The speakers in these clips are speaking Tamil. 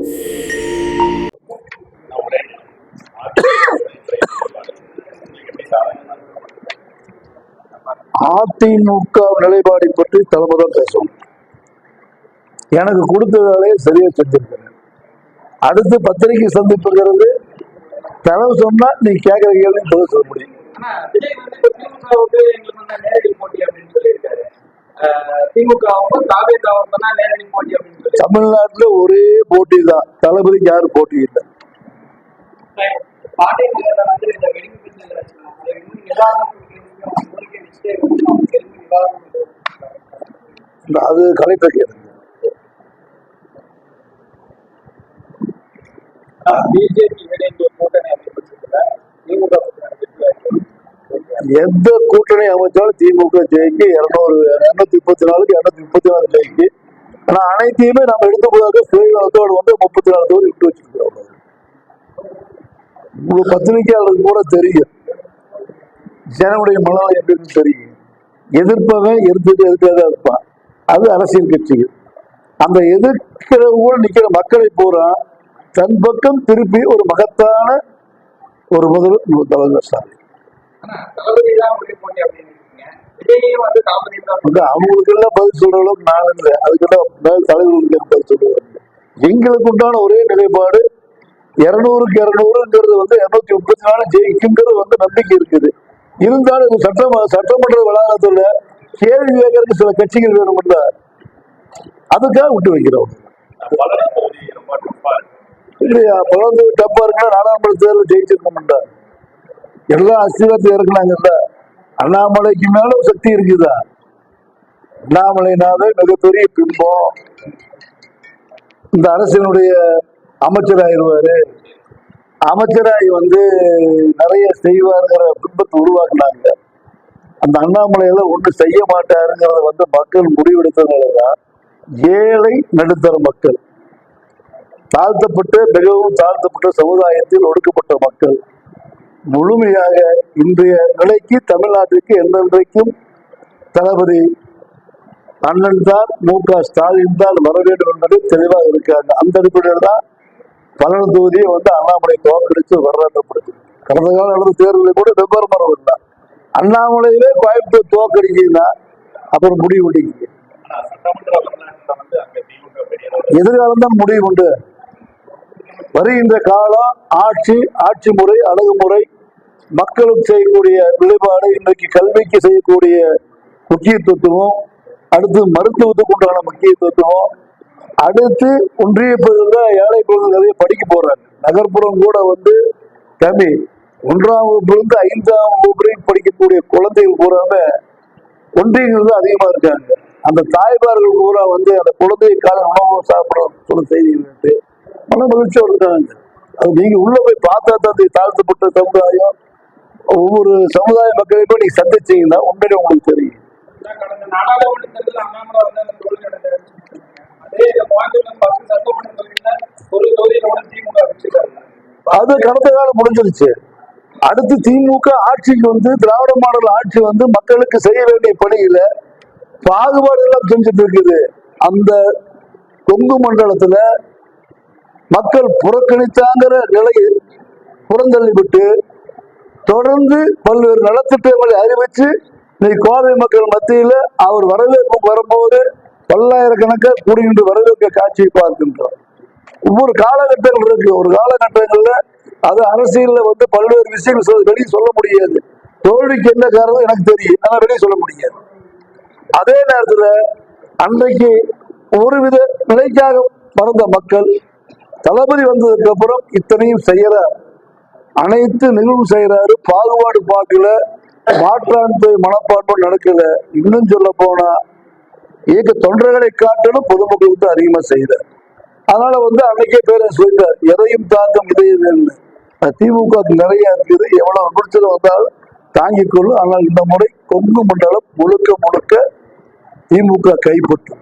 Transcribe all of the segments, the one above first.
அதிமுக நிலைப்பாடை பற்றி தலைமை பேசுவோம். பேசணும் எனக்கு கொடுத்த வேலையை சரியா செஞ்சிருக்கேன். அடுத்து பத்திரிகை சந்திப்புங்கிறது தலைவர் சொன்னா நீ கேட்கிற கேள்வி பதில் சொல்ல முடியும். தமிழ்நாட்டுல ஒரே போட்டி தான். தளபதிக்கு யாரும் போட்டி இல்லை. அதை நிவாரணம் கொடுக்கறதுக்கு கோரிக்கை வச்சுட்டே இருக்கு. அவங்க திரும்பி நிவாரணம் கொடுக்கறாங்க. அது கலெக்டர் கேளுங்க ஆனா பிஜேபி இடையே கூட்டணி அமைக்கப்பட்டிருக்கல திமுக கூட்டணி எந்த கூட்டணி அமைச்சாலும் திமுக ஜெயிக்கு. இருநூறு இருநூத்தி முப்பத்தி நாலுக்கு இருநூத்தி முப்பத்தி நாலு ஜெயிக்கு. ஆனா அனைத்தையுமே நம்ம எடுத்து போதாக சுயநலத்தோடு வந்து முப்பத்தி நாலு தொகுதி விட்டு வச்சிருக்கிறோம். உங்க பத்திரிகையாளருக்கு கூட தெரியும். ஜனனுடைய மனநிலை எப்படின்னு தெரியும். எதிர்ப்பவன் எதிர்த்து எதிர்க்காத இருப்பான் அது அரசியல் கட்சிகள். அந்த எதிர்க்கிறவங்க நிக்கிற மக்களை பூரா தன் பக்கம் திருப்பி ஒரு மகத்தான ஒரு முதல்வர் தலைவர் ஸ்டாலின் ஆனா தளபதி தான் உடைய போட்டி அப்படின்னு இருக்கீங்க விஜயும் வந்து தளபதி தான் வந்து அவங்களுக்கு எல்லாம் பதில் சொல்ற அளவுக்கு நான் இல்லை. அதுக்கெல்லாம் மேல் தலைவர்களுக்கு பதில் சொல்லுவாங்க எங்களுக்கு உண்டான ஒரே நிலைப்பாடு இருநூறுக்கு இருநூறுங்கிறது வந்து இருநூத்தி முப்பத்தி நாலு ஜெயிக்குங்கிறது வந்து நம்பிக்கை இருக்குது. இருந்தாலும் இது சட்டம் சட்டமன்ற வளாகத்துல கேள்வி கேட்கறதுக்கு சில கட்சிகள் வேணும்ல அதுக்காக விட்டு வைக்கிறோம். இல்லையா பிறந்து டப்பா இருக்குன்னா நாடாளுமன்ற தேர்தல் ஜெயிச்சிருக்க எல்லா அஸ்திவாரத்தையும் இறக்குனாங்கல்ல? அண்ணாமலைக்கு மேலும் சக்தி இருக்குதா? அண்ணாமலைனாவே மிகப்பெரிய பிம்பம். இந்த அரசினுடைய அமைச்சராயிருவாரு. அமைச்சராய் வந்து நிறைய செய்வாருங்கிற பிம்பத்தை உருவாக்குனாங்க. அந்த அண்ணாமலையில ஒன்று செய்ய மாட்டாருங்கிறத வந்து மக்கள் முடிவெடுத்ததுனாலதான் ஏழை நடுத்தர மக்கள் தாழ்த்தப்பட்டு மிகவும் தாழ்த்தப்பட்ட சமுதாயத்தில் ஒடுக்கப்பட்ட மக்கள். முழுமையாக இன்றைய நிலைக்கு தமிழ்நாட்டிற்கு என்றென்றைக்கும் தளபதி அண்ணன் தான் மு க ஸ்டாலின் தான் வர வேண்டும் என்பது தெளிவாக இருக்காங்க அந்த அடிப்படையில் தான் பன்னெண்டு தொகுதியை வந்து அண்ணாமலை தோற்கடிச்சு வர்றப்படுது கடந்த காலம் நடந்த தேர்தலில் கூட வெவ்வேறு மரம் இல்லை அண்ணாமலையிலே கோயம்புத்தூர் தோற்கடிக்குதுன்னா அப்புறம் முடிவு பண்ணிக்கு எதிர்காலம் தான் முடிவு உண்டு. வருகின்ற காலம் ஆட்சி ஆட்சி முறை அணுகுமுறை மக்களுக்கு செய்யக்கூடிய நிலைப்பாடு இன்றைக்கு கல்விக்கு செய்யக்கூடிய முக்கியத்துவம் அடுத்து மருத்துவத்துக்கு உண்டான முக்கியத்துவம் அடுத்து ஒன்றிய பகுதியில் ஏழை குழந்தைகளை படிக்க போறாங்க. நகர்ப்புறம் கூட வந்து கம்மி ஒன்றாம் வகுப்புலேருந்து ஐந்தாம் வகுப்புலையும் படிக்கக்கூடிய குழந்தைகள் பூராம ஒன்றியங்கள் தான் அதிகமாக இருக்காங்க. அந்த தாய்மார்கள் பூரா வந்து அந்த குழந்தை கால உணவு சாப்பிடும் சொல்ல செய்திகள் மன மகிழ்ச்சியோடு இருக்காங்க. அது நீங்க உள்ள போய் பார்த்தா தான் தாழ்த்தப்பட்ட சமுதாயம் ஒவ்வொரு சமுதாய மக்களை நீங்க சந்திச்சீங்கன்னா உண்மையிலே உங்களுக்கு தெரியும். அது கடந்த காலம் முடிஞ்சிருச்சு. அடுத்து திமுக ஆட்சிக்கு வந்து திராவிட மாடல் ஆட்சி வந்து மக்களுக்கு செய்ய வேண்டிய பணியில பாகுபாடு எல்லாம் செஞ்சுட்டு இருக்குது. அந்த கொங்கு மண்டலத்துல மக்கள் புறக்கணித்தாங்கிற நிலையை புறந்தள்ளி விட்டு தொடர்ந்து பல்வேறு நலத்திட்டங்களை அறிவித்து இன்னைக்கு கோவை மக்கள் மத்தியில் அவர் வரவேற்பு வரும்போது பல்லாயிரக்கணக்காக கூடுகின்ற வரவேற்க காட்சியை பார்க்கின்றோம். ஒவ்வொரு காலகட்டங்கள் இருக்கு. ஒரு காலகட்டங்களில் அது அரசியலில் வந்து பல்வேறு விஷயங்கள் வெளியே சொல்ல முடியாது. தோல்விக்கு என்ன காரணம் எனக்கு தெரியும். ஆனால் வெளியே சொல்ல முடியாது. அதே நேரத்தில் அன்றைக்கு ஒருவித நிலைக்காக மறந்த மக்கள் தளபதி வந்ததுக்கு அப்புறம் இத்தனையும் செய்யறார் அனைத்து நிகழ்வு செய்யறாரு. பாகுபாடு பார்க்கல. மாற்றாண்டு மனப்பான்மை நடக்கல. இன்னும் சொல்ல போனா இயக்க தொண்டர்களை காட்டணும் பொதுமக்களுக்கு தான் அதிகமா செய்யறார் அதனால வந்து அன்னைக்கே பேரை சொல்லிட்டார் எதையும் தாக்கம் இதையும் வேணும் திமுக நிறைய இருக்குது. எவ்வளவு விமர்சனம் வந்தாலும் தாங்கிக் கொள்ளும். ஆனால் இந்த முறை கொங்கு மண்டலம் முழுக்க முழுக்க திமுக கைப்பற்றும்.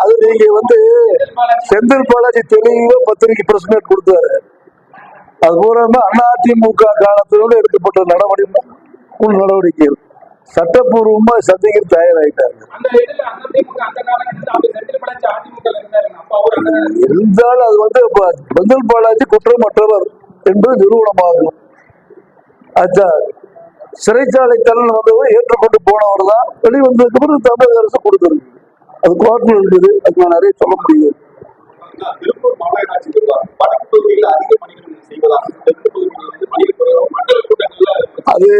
அது நீங்க வந்து செந்தில் பாலாஜி தெளிவா பத்திரிகை பிரஸ் கொடுத்தாரு. அது பூராம அதிமுக காலத்திலோடு எடுக்கப்பட்ட நடவடிக்கை நடவடிக்கைகள் சட்டப்பூர்வமா சந்திக்க தயாராயிட்டாங்க. இருந்தாலும் அது வந்து செந்தில் பாலாஜி குற்றமற்றவர் என்று நிறுவனமாகும் அச்சா சிறைச்சாலை தண்டனை வந்தவர் ஏற்றுக்கொண்டு போனவர் தான் வெளிவந்ததுக்கு அப்புறம் தமிழக அரசு கொடுத்துருக்கு அது கோர்ட்ல இருக்குது அது நான் நிறைய சொல்ல முடியாது. அது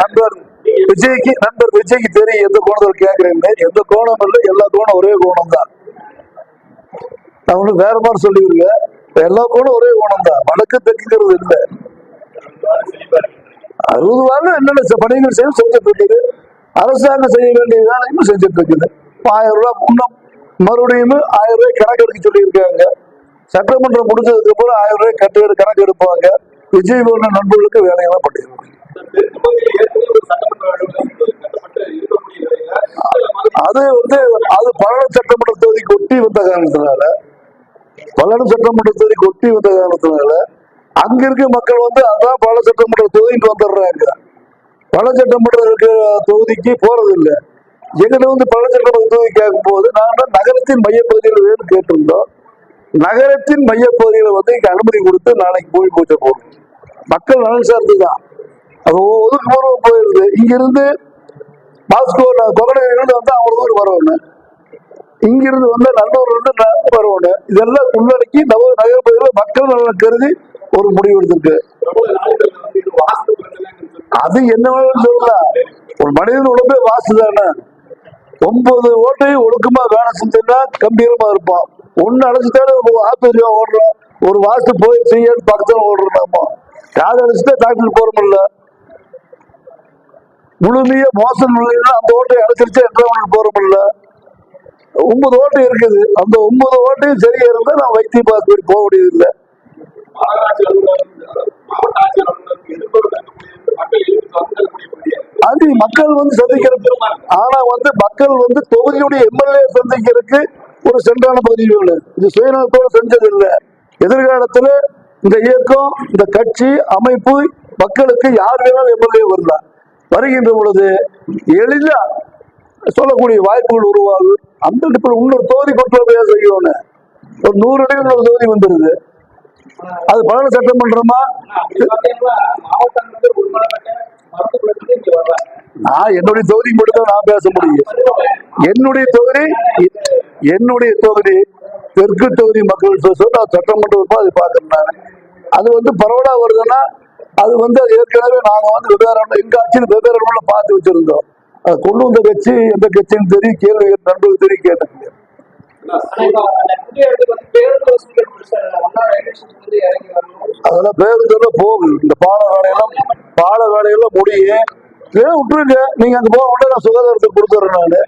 நண்பர் விஜய்க்கு நண்பர் விஜய்க்கு தெரியும் எந்த கோணத்தில் கேட்கிறேன்னு எந்த கோணம் இல்லை எல்லா கோணம் ஒரே கோணம் தான் வேற மாதிரி சொல்லியிருக்கேன். எல்லா கோணம் ஒரே கோணம் தான் வடக்கு தெற்குங்கிறது இல்லை. அறுபது வாரம் என்னென்ன பணிகள் செய்யும் செஞ்சுட்டு இருக்குது அரசாங்கம் செய்ய வேண்டிய வேலையும் செஞ்சுட்டு இருக்குது ஆயிரம் ரூபாய் முன்னம் மறுபடியும் ஆயிரம் ரூபாய் கணக்கு எடுக்க சொல்லியிருக்காங்க. சட்டமன்றம் முடிஞ்சதுக்கு அப்புறம் ஆயிரம் ரூபாய் கட்டு கணக்கு எடுப்பாங்க. விஜய் போன்ற நண்பர்களுக்கு வேலையெல்லாம் பண்ணிடுவாங்க. அது வந்து அது பல்லடம் சட்டமன்ற தொகுதிக்கு ஒட்டி வந்த காரணத்தினால பல்லடம் சட்டமன்ற தொகுதிக்கு ஒட்டி வந்த காரணத்தினால அங்க இருக்க மக்கள் வந்து அதான் பல சட்டமன்ற தொகுதிக்கு வந்துடுறாங்க. பல சட்டமன்ற இருக்க தொகுதிக்கு போறது இல்லை எங்கிட்ட வந்து பல சட்டமன்ற தொகுதி கேட்கும் போது நாங்கள் நகரத்தின் மையப்பகுதியில் வேணும் கேட்டிருந்தோம். நகரத்தின் மையப்பகுதியில வந்து இங்க அனுமதி கொடுத்து நாளைக்கு போய் பூஜை போடணும் மக்கள் நலன் சார்ந்து தான். அது ஒதுக்குபூர்வம் போயிருது இங்கிருந்து மாஸ்கோ கொகடையிலிருந்து வந்து அவ்வளவு ஒரு வரணும் இங்கிருந்து வந்து நல்லூர்ல இருந்து ந- வரணும் இதெல்லாம் உள்ளடக்கி நம்ம நகர்பகுதியில் மக்கள் நலன் கருதி ஒரு முடிவு எடுத்திருக்கு. அது என்ன தெரியல. ஒரு மனிதன் உடம்பே வாசு தானே ஒன்பது ஓட்டையும் ஒழுக்கமா வேலை செஞ்சோம்னா கம்பீரமா இருப்பான். ஒன்னு அடைச்சுட்டாலே ஆஸ்பத்திரியா ஓடுறோம் ஒரு வாசு போய் செய்யன்னு பக்கத்துல ஓடுறோம் நாம காது அடைச்சுட்டா டாக்டர் போறோம்ல முழுமையா மோசம் இல்லைன்னா அந்த ஓட்டை அடைச்சிருச்சா என்ற போறோம்ல ஒன்பது ஓட்டை இருக்குது. அந்த ஒன்பது ஓட்டையும் சரியா இருந்தா நான் வைத்திய பார்த்து போக முடியதில்லை மாநகராட்சி அலுவலகம் மாவட்ட ஆட்சியர் எதிர்ப்பு மக்கள் அது மக்கள் வந்து சந்திக்கிறது ஆனா வந்து மக்கள் வந்து தொகுதியுடைய எம்எல்ஏ சந்திக்கிறதுக்கு ஒரு சென்றான பகுதி இது சுயநலத்தோடு செஞ்சது இல்லை எதிர்காலத்துல இந்த இயக்கம் இந்த கட்சி அமைப்பு மக்களுக்கு யார் வேணாலும் எம்எல்ஏ வரலாம். வருகின்ற பொழுது எளிதா சொல்லக்கூடிய வாய்ப்புகள் உருவாகும் அந்த அடிப்படையில் இன்னொரு தொகுதி கொண்டு செய்யணும் ஒரு நூறு இடையில ஒரு தொகுதி வந்துருது. அது பல சட்டமன்றமா ஆனா நான் என்னுடைய தொகுதி மட்டும்தான் நான் பேச முடியும். என்னுடைய தொகுதி என்னுடைய தொகுதி தெற்கு தொகுதி மக்கள் சொல்லி நான் அது பார்க்கறேன் நான். அது வந்து பரவலா வருதுன்னா அது வந்து அது ஏற்கனவே நாங்க வந்து வெவ்வேறு எங்க ஆட்சியில் வெவ்வேறு பார்த்து வச்சிருந்தோம். அது கொண்டு வந்த கட்சி எந்த கட்சின்னு தெரியும் கேள்வி நண்பர்கள் தெரியும் கேட்டேன். அதனால பேருந்து அதெல்லாம் போகுது. இந்த பால வேலையெல்லாம் பால வேலையெல்லாம் முடியும் ஏன் விட்டுருங்க. நீங்க அங்க போக உடனே நான் சுகாதாரத்துக்கு கொடுத்துட்றேன் நானு.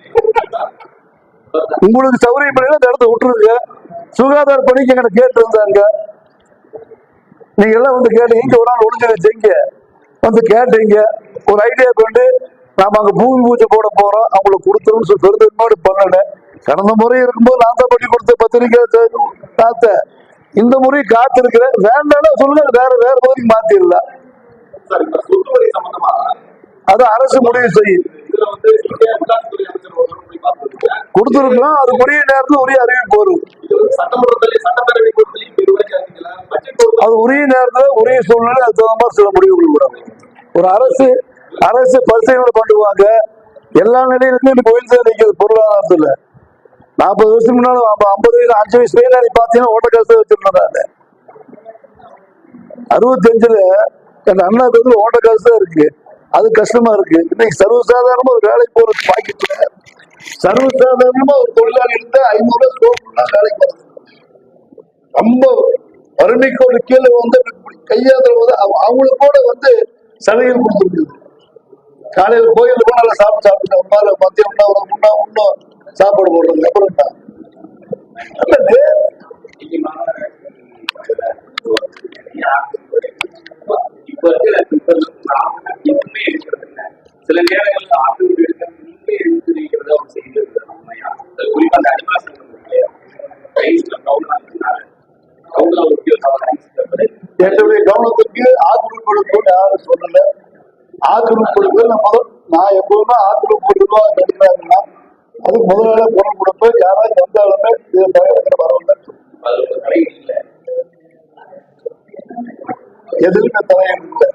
உங்களுக்கு சௌகரியம் பண்ணி அந்த இடத்த விட்டுருங்க. சுகாதார பணிக்கு எங்களை கேட்டு இருந்தாங்க நீங்க எல்லாம் வந்து கேட்டீங்க இங்க ஒரு நாள் ஒளிஞ்சு வச்சீங்க வந்து கேட்டீங்க. ஒரு ஐடியா கொண்டு நாம அங்க பூமி பூஜை போட போறோம். அவங்களுக்கு கொடுத்துருன்னு சொல்லி பெருந்தன்மையோடு பண்ணல. கடந்த முறை இருக்கும்போது நான் தான் பண்ணி கொடுத்த பத்திரிக்கை காத்த. இந்த முறை காத்திருக்கிறேன். வேண்டாம்னா சொல்லுங்க வேற வேற பகுதிக்கு சம்பந்தமா? அது அரசு முடிவு செய்யும். கொடுத்துருக்கலாம். அது உரிய நேரத்தில் உரிய அறிவிப்பு வரும். அது உரிய நேரத்தில் உரிய சூழ்நிலை அது தகுந்த மாதிரி சில முடிவுகள் வரும். ஒரு அரசு அரசு பரிசீலனை பண்ணுவாங்க. எல்லா நிலையிலுமே கோயில் நிற்கிறது பொருளாதாரத்துல. நாற்பது வருஷத்துக்கு முன்னாடி ஐம்பது வயசு அஞ்சு வயசு பையனா நீ பார்த்தீங்கன்னா ஓட்ட காசு வச்சிருந்தேன் நான். அறுபத்தஞ்சுல என் அண்ணா பேருக்கு ஓட்ட காசு தான் இருக்கு. அது கஷ்டமா இருக்கு. இன்னைக்கு சர்வசாதாரணமா ஒரு வேலைக்கு போறது பாக்கெட்ல சர்வசாதாரணமா ஒரு தொழிலாளி இருந்தா ஐநூறு ரூபாய் வேலைக்கு போறது. ரொம்ப வறுமைக்கோடு கீழே வந்து கையாதுற போது அவங்களுக்கு கூட வந்து சலுகைகள் கொடுத்துருக்குது. காலையில் கோயிலுக்கு நல்லா சாப்பிட்டு சாப்பிட்டு அம்மால மதியம் உண்ணா முன்னா உண்ணும் சாப்பாடு போடுறது அப்புறம் என்ன? சில நேரங்கள்ல ஆட்டு வீடு எடுக்கிறது நீங்களே எடுத்து வைக்கிறத ஒரு செய்தி இருக்குது உண்மையா குறிப்பா அந்த அடிவாசி என்னுடைய கவனத்துக்கு ஆக்கிரமிப்பு யாரும் சொல்லல. ஆக்கிரமிப்பு நம்ம நான் எப்பவுமே ஆக்கிரமிப்பு ரூபாய் கட்டுறாங்கன்னா அதுக்கு முதலாளி குரல் கொடுப்பேன் யாராவது வந்தாலுமே இதை தவிர வரவில்லை எதிர்க்க தலையீடு இல்லை.